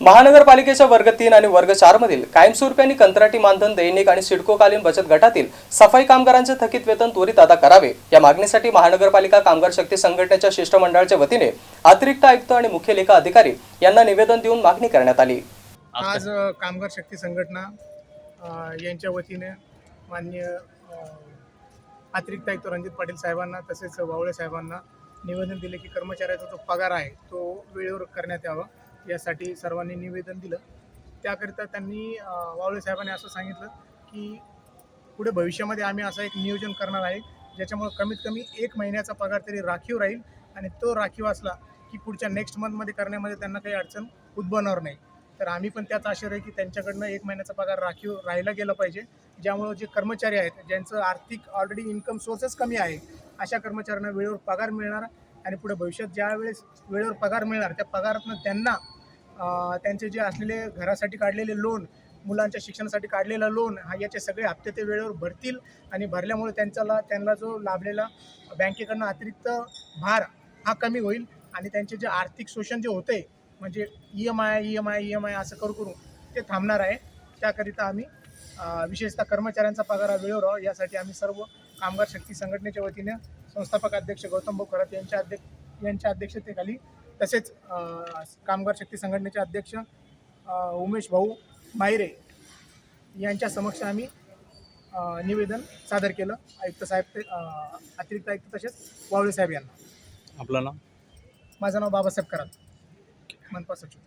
महानगरपालिकेच्या वर्ग तीन आणि वर्ग चार मधील कायमस्वरूपी आणि कंत्राटी मानधन दैनिक आणि सिडकोकालीन बचत गटातील सफाई कामगारांचे थकीत वेतन त्वरित अदा करावे. या मागणीसाठी महानगरपालिका कामगार शक्ती संघटनेच्या शिष्टमंडळाच्या वतीने अतिरिक्त आयुक्त आणि मुख्य लेखा अधिकारी यांना निवेदन देऊन मागणी करण्यात आली. आज अ, कामगार शक्ती संघटना अ, यांच्या वतीने मान्य अ, अतिरिक्त आयुक्त रणजित पाटील साहेबांना तसेच वावळे साहेबांना निवेदन दिले की कर्मचाऱ्याचा जो पगार आहे तो वेळेवर करण्यात यावा. यासाठी सर्वांनी निवेदन दिलं. त्याकरिता त्यांनी वावळे साहेबांनी असं सांगितलं की पुढे भविष्यामध्ये आम्ही असं एक नियोजन करणार आहे ज्याच्यामुळे कमीत कमी एक महिन्याचा पगार तरी राखीव राहील आणि तो राखीव असला की पुढच्या नेक्स्ट मंथमध्ये करण्यामध्ये त्यांना काही अडचण उद्भवणार नाही. तर आम्ही पण त्याच आशय आहे की त्यांच्याकडनं एक महिन्याचा पगार राखीव राहिला गेला पाहिजे ज्यामुळं जे कर्मचारी आहेत ज्यांचं आर्थिक ऑलरेडी इन्कम सोर्सेस कमी आहे अशा कर्मचाऱ्यांना वेळेवर पगार मिळणार आणि पुढे भविष्यात ज्या वेळेस वेळेवर पगार मिळणार त्या पगारातनं त्यांना त्यांचे जे असलेले घरासाठी काढलेले लोन मुलांच्या शिक्षणासाठी काढलेला लोन हा याचे सगळे हप्ते ते वेळेवर भरतील आणि भरल्यामुळे त्यांच्याला त्यांना जो लाभलेला बँकेकडनं अतिरिक्त भार हा कमी होईल आणि त्यांचे जे आर्थिक शोषण जे होते म्हणजे E M I E M I E M I असं करू करू ते थांबणार आहे. त्याकरिता आम्ही विशेषतः कर्मचाऱ्यांचा पगार हा वेळेवर व्हावा यासाठी आम्ही सर्व कामगार शक्ती संघटनेच्या वतीने संस्थापक अध्यक्ष गौतम भाऊ खरात यांच्या अध्यक्ष यांच्या अध्यक्षतेखाली तसेच कामगार शक्ती संघटनेचे अध्यक्ष उमेश भाऊ मायरे यांच्या समक्ष आम्ही निवेदन सादर केलं. आयुक्त साहेब ते अतिरिक्त आयुक्त तसेच वावळे साहेब यांना. आपलं नाव? माझं नाव बाबासाहेब करात. मनपा सचिव.